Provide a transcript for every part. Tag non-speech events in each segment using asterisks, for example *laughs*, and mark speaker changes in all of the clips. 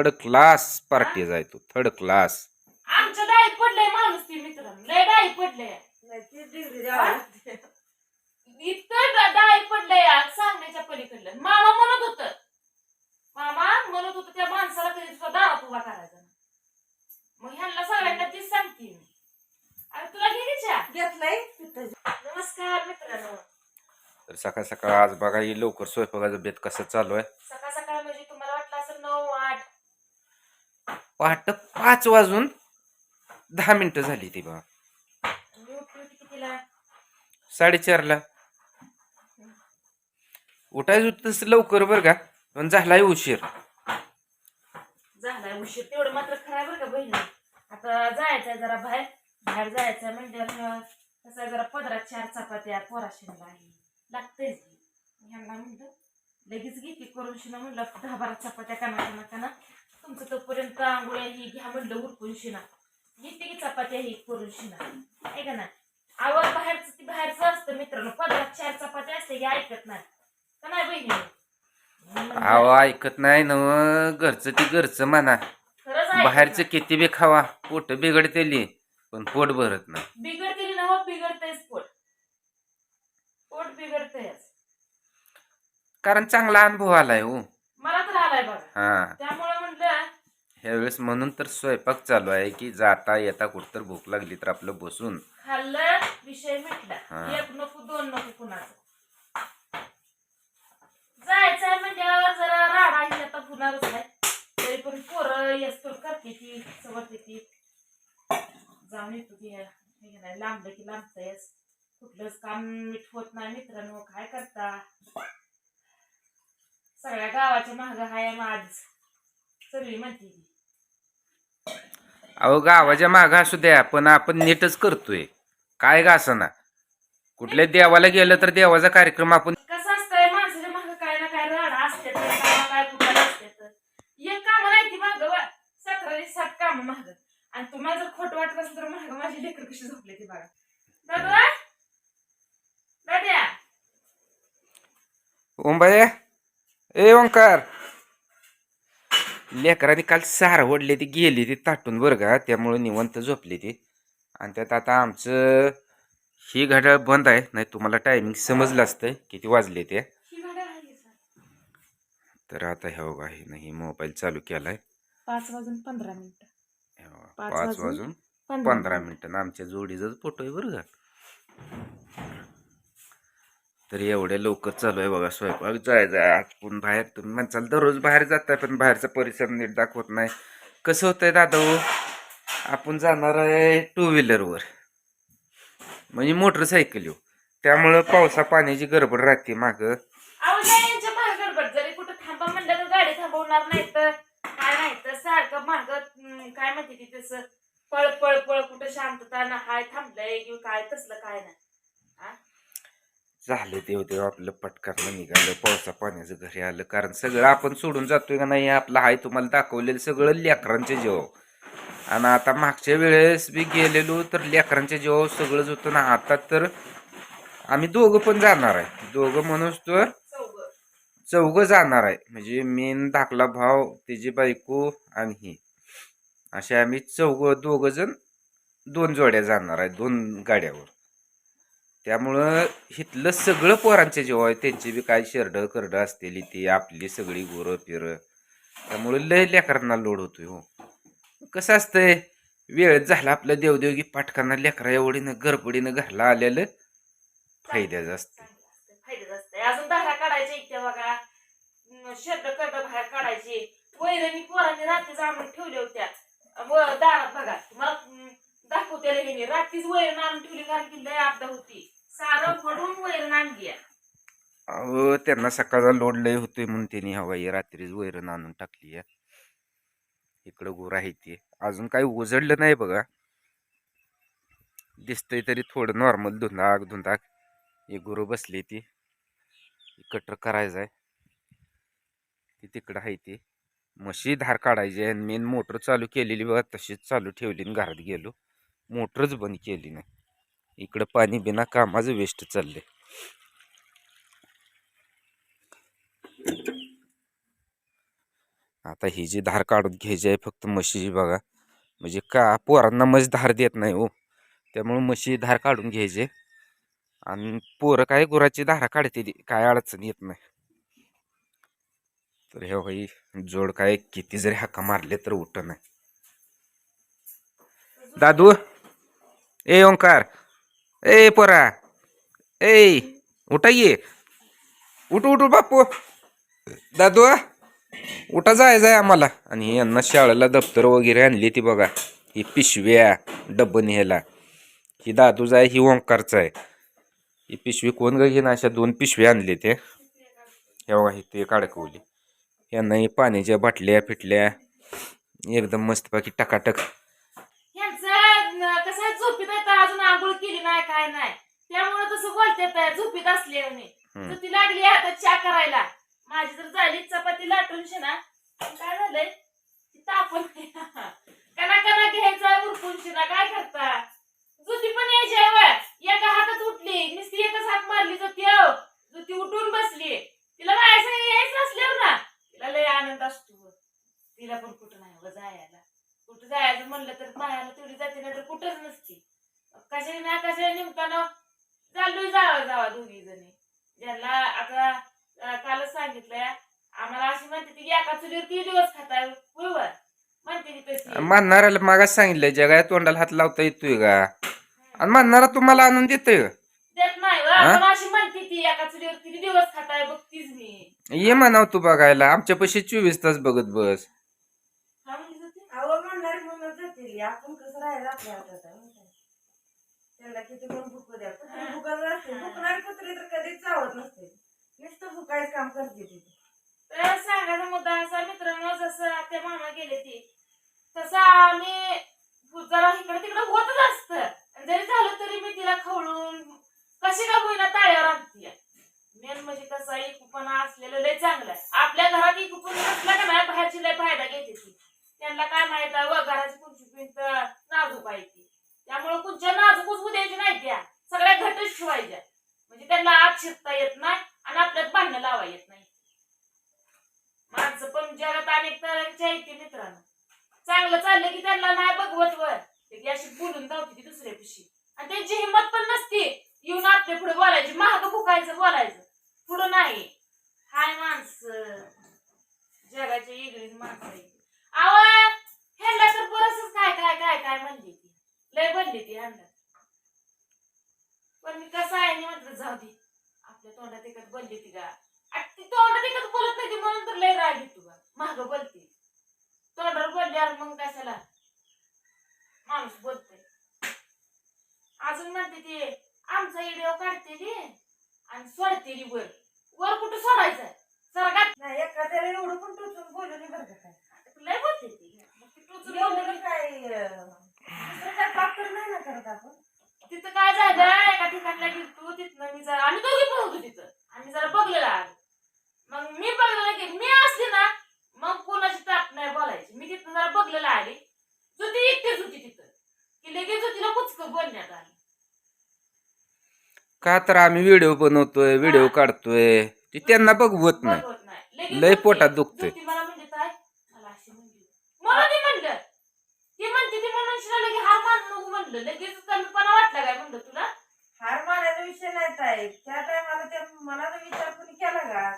Speaker 1: Third class party जाय तू third class
Speaker 2: आमच्या डाळी पडलंय माणूस ती मित्रांनो लय डाळी पडले. इतकं डाळी पडलंय आज सांगण्याच्या पलीकडलं. मामा म्हणत होत. मामा म्हणत होत त्या माणसाला कधी दारात उभा करायचा. मग ह्यांना सगळ्यांना तीच सांगते मी. अरे तुला
Speaker 3: घेतलंय.
Speaker 2: नमस्कार मित्रांनो.
Speaker 1: तर सकाळ सकाळ आज बघा ही लवकर स्वयंपाकाचं बेत कसं चालू आहे
Speaker 2: सकाळ सकाळ म्हणजे तुम्हाला वाटलं असेल नऊ आठ
Speaker 1: पहाट पाच वाजून दहा मिनिटं झाली ती बघा साडेचारला. उठायचं होतं लवकर बर का पण झालाय उशीर.
Speaker 2: झालाय उशीर तेवढं मात्र खराय बरं का बहिणी. आता जायचंय जरा बाहेर बाहेर जायचंय म्हणजे कसं जरा पदरात चार चपात्या पोराशिनला आहे लागतेच ह्यांना म्हणलं लगेच घेते करून शिना म्हणलं दहा बारा चपात्या काना काना काना तुमचं तोपर्यंत आंघोळ्या ही घ्या म्हणलं उरकून शिना. घेते की चपात्या ही करून शिना. आहे का ना आवड बाहेरचं ती बाहेरचं असतं मित्रांनो. पदरात चार चपात्या असते की ऐकत नाही. का नाही बहिणी?
Speaker 1: आवा ऐकत नाही नव. घरचं ती घरचं म्हणा.
Speaker 2: खरंच ऐकत
Speaker 1: बाहेरचं
Speaker 2: नाही.
Speaker 1: किती बी खावा. पोट बिघडतेली पण पोट भरत नाही.
Speaker 2: बिघडतेली ना हो बिघडतयच पोट. पोट बिघडतयच
Speaker 1: कारण चांगला अनुभव आलाय हो.
Speaker 2: मला तर आलाय बघा.
Speaker 1: हा.
Speaker 2: त्यामुळे
Speaker 1: ह्यावेळेस म्हणून तर स्वयंपाक चालू आहे की जाता येता कुठतर भूक लागली तर आपलं बसून.
Speaker 2: खाल्लं विषय मिटला.
Speaker 1: हा.
Speaker 2: एक नको दोन नको कुणाचं. जायचंय म्हणजे जरा राडा ही आता होणारच आहे तरी पण पोरं येस्तोर करते ती सवत ती. जाऊन येतो की हे नाही लांबलं की लांबतयच कुठलंच काम नीट होत नाही मित्रांनो काय करता? सगळ्या गावाच्या महाग हाय माझ सगळी म्हणते ती.
Speaker 1: अहो गावाच्या मागं असू द्या पण आपण नीटच करतोय. काय का असं ना कुठल्या देवाला गेलं तर देवाचा कार्यक्रम आपण
Speaker 2: कसं असतंय माणसाच्या मागं काय ना काय राडा असते काय ना काय कुठं असते एक काम नाही ती माग सतरा ते सात काम माग. आणि तुम्हाला जर खोट वाटत असेल तर माग माझी लेकर कशी झोपले ती बघा. दादा दाद्या
Speaker 1: ओंबाया ए ओंकार. लेकरांनी काल सार ओढली ती गेली ती ताटून बरं का? त्यामुळं निवंत झोपली ती. आणि त्यात आता आमचं ही घड्याळ बंद आहे. नाही तुम्हाला टायमिंग समजलं असतं किती वाजले ते. तर आता हे बघा हे नाही मोबाईल चालू केलाय.
Speaker 2: पाच वाजून पंधरा मिनिट. पाच वाजून पंधरा
Speaker 1: मिनिटं. आमच्या जोडीचाच फोटो आहे बरं का? तर एवढ्या लवकर चालू आहे बघा स्वयंपाक. जायचं आहे आपण बाहेर. तुम्ही म्हणसाल दररोज बाहेर जाताय पण बाहेरचा परिसर नीट दाखवत नाही. कसं होतंय दादा? आपण जाणार आहे टू व्हीलरवर म्हणजे मोटरसायकल येऊ. त्यामुळं पावसा पाण्याची गडबड राहते माग.
Speaker 2: काय माहिती तिथे पळ पळ पळ कुठं शांतता ना हाय थांबलंय काय तसलं काय नाही.
Speaker 1: झालं ते होते आपलं पटकन निघालं पावसा पाण्याचं घरी आलं. कारण सगळं आपण सोडून जातोय का नाही आपलं हाय तुम्हाला दाखवलेलं सगळं लेकरांचे जेव आणि आता मागच्या वेळेस बी गेलेलो तर लेकरांच्या जेव सगळंच होतं ना. आता तर आम्ही दोघं पण जाणार आहे. दोघं म्हणूस तर
Speaker 2: चौघं
Speaker 1: जाणार आहे. म्हणजे मेन धाकला भाव तिची बायको आणि ही. असे आम्ही चौघं दोघं जण दोन जोड्या जाणार आहे दोन गाड्यावर. त्यामुळं इथलं सगळं पोरांचे जेव्हा आहे त्यांची बी काय शेरडं करडं असतील ती आपली सगळी गोरं पिरं. त्यामुळे लय लेकरांना लोड होतोय हो. कसं असतंय वेळ झाला आपलं देवदेवगी पाठकांना लेकरा एवढीनं गरबडीनं घरला आलेलं फायद्याचं असतं
Speaker 2: चांगलं असतं, अजून धारा काढायच्या बघा. बाहेर वैरणी पोरांनी रात्री ठेवल्या होत्या. दारात बघा तुम्हाला दाखवते रात्रीच वैरण आणून ठेवली कारण की लय आपदा होती. सारं फडून वैरण आणली आहे.
Speaker 1: अहो त्यांना सकाळचा लोड लय होतोय म्हणून त्यांनी हवाई रात्रीच वैरण आणून टाकली आहे. इकडं गोर आहे ते. अजून काही उजडलं नाही बघा. दिसतंय तरी थोडं नॉर्मल धुंदाक धुंदाक. एक गुरु बसली ती. कटर करायचं आहे. ती तिकडं आहे ती. म्हशी धार काढायची आहे मेन मोटर चालू केलेली बघा तशीच चालू ठेवली आणि घरात गेलो. मोटरच बंद केली नाही. इकडं पाणी बिना कामाचं वेस्ट चालले आता ही जी धार काढून घ्यायची आहे फक्त म्हशीची बघा. म्हणजे का पोरांना म्हशी धार देत नाही हो. त्यामुळं म्हशी धार काढून घ्यायचे. आणि पोरं काय गुराची धारा काढते काय अडचण येत नाही. तर हे भाई जोड काय किती जरी हाका मारले तर उठ नाही. दादू! ए ओंकार. ए पोरा. ए उठा ये. उठ उठ बापू दादू उठा जाय जाय आम्हाला. आणि यांना शाळेला दप्तर वगैरे आणली ती बघा. ही पिशव्या डब्बन ह्याला. ही दादू जाय ही ओंकारचं आहे. ही पिशवी कोण ग घेणं? अशा दोन पिशव्या आणले ते. हे बघा ही ते काडकवली. यांना ही पाण्याच्या बाटल्या फिटल्या. एकदम मस्तपैकी टकाटक.
Speaker 2: तर आंघोळ केली नाही काय नाही. त्यामुळे तसं बोलतात झोपीत असले
Speaker 1: हम्म.
Speaker 2: ती लागली आता चहा करायला. माझी जर झाली चपाती लाटून शिना पण काय झालंय? ती तापण *laughs* कना कना घ्यायचा उरकून शिना काय करता? जुती पण यायची वय. एका हातात उठली नुसती एकच हात मारली जुती हो. जुती उठून बसली. तिला माझ्या संग यायचं असल्यावर ना तिला लय आनंद असतो. तिला पण कुठं नाही व जायला. कुठं जायचं म्हणलं तर बाहेरला तेवढी जाते नाही तर कुठंच नसती. कशाने ना कशाने निमताना चाललोय जावा जावा दोघी जणी. ज्यांना आता कालच सांगितलंय आम्हाला अशी म्हणते ती एका चुलीवर किती दिवस खाताय? बरोबर? म्हणते ती तशी.
Speaker 1: म्हणणाऱ्याला मागास सांगितलं जगाय तोंडाला हात लावता येतोय का? आणि म्हणणारा तुम्हाला आणून देतोय? का?
Speaker 2: देत नाही व,
Speaker 1: हा?
Speaker 2: पण अशी म्हणते ती एका चुलीवर किती दिवस खाताय? बघतीच मी.
Speaker 1: ये म्हणाव तू बघायला आमच्या पैसे चोवीस तास बघत बस.
Speaker 2: म्हणली?
Speaker 3: अहो म्हणणारी म्हणून जातील आपण कसं राहायला आपल्या हातात आहे, माहिती आहे? त्यांना किती पण भुकू द्या. कुत्री भुकत नसते भुकणारी कुत्री तर कधीच चावत नसते नुसतं भुकायचं काम करते ती.
Speaker 2: तर सांगायचा मुद्दा असा मित्रांनो जसं त्या मामा गेले ती तसं आम्ही जरा इकडे तिकडे होतच असत. जरी झालं तरी मी तिला खवळून कशी का होईना ताळ्यावर आणते मेन म्हणजे कसं इकुपणा असलेलं लय चांगलं आहे. चांगलं चाललं की त्यांना नाही बघवत वर. ती अशी बोलून जावती ती दुसऱ्या पिशी. आणि त्यांची हिंमत पण नसती. येऊन आपल्या पुढे बोलायची. महाग फुकायचं बोलायचं. पुढं नाही. हाय माणसं. जगाची वेगळीच माणसं आवा ह्यांना तर बरंच काय काय काय काय म्हणली ती. लय बनली ती ह्यांना. पण मी कसं आहे नि म्हटलं जाऊ दे. आपल्या तोंडात एकच बोलली ती का ती तोंडात एकच बोलत नाही म्हणून तर लय राग येतो का माग बोलते. तोंडावर बोलल्यावर मग कशाला? माणूस बोलतोय. अजून म्हणते ती आमचा व्हिडिओ काढते ती आणि सोडते ती वर. वर कुठं सोडायचं? सरगात
Speaker 3: नाही एखाद्याला एवढं पण टोचून बोलू नाही बरं का काय.
Speaker 2: लय बोलते ती. मग ती टोचून
Speaker 3: एवढं
Speaker 2: बोलली
Speaker 3: काय अं, दुसरं काय पाप तर नाही ना करत आपण.
Speaker 2: तिथं काय झालं एका ठिकाणला गेलतो तिथनं मी जरा आम्ही दोघी पण होतो तिथं. आम्ही जरा बघलेलं आलो मग मी बघलेलं की मी असले ना मग कोणाची ताप नाही बोलायची मी तिथनं जरा बघलेलं आले जुती एकटीच होती तिथं की लगेच जुतीला कुचक बोलण्यात आलं
Speaker 1: का तर आम्ही व्हिडिओ बनवतोय व्हिडिओ काढतोय. ते त्यांना बघवत नाही. लय पोटात दुखतंय.
Speaker 2: जुती मला काय मला अशी म्हणली मला ती म्हणलं. ती म्हणते ती म्हणून शिला लगे हार मान नको म्हणलं. लगेच कमीपणा वाटला काय म्हणलं तुला?
Speaker 3: हार मानायचा विषय नाही ताई. त्या टायमाला त्या मनाचा विचार कोणी केला का?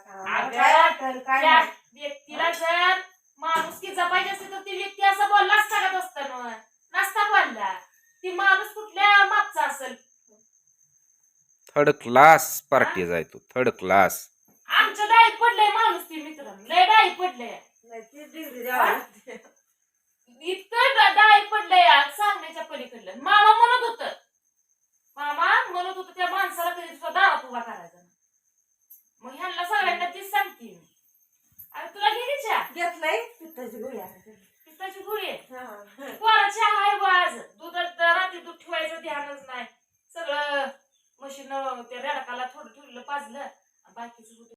Speaker 3: काय वाटेल काय
Speaker 1: थर्ड क्लास पार्टी जाय तो थर्ड क्लास
Speaker 2: आमच्या पडलंय माणूस ती मित्रांनो लय पडलंय. इतकं सांगण्याच्या पलीकडलं. मामा म्हणत होत. मामा म्हणत होत त्या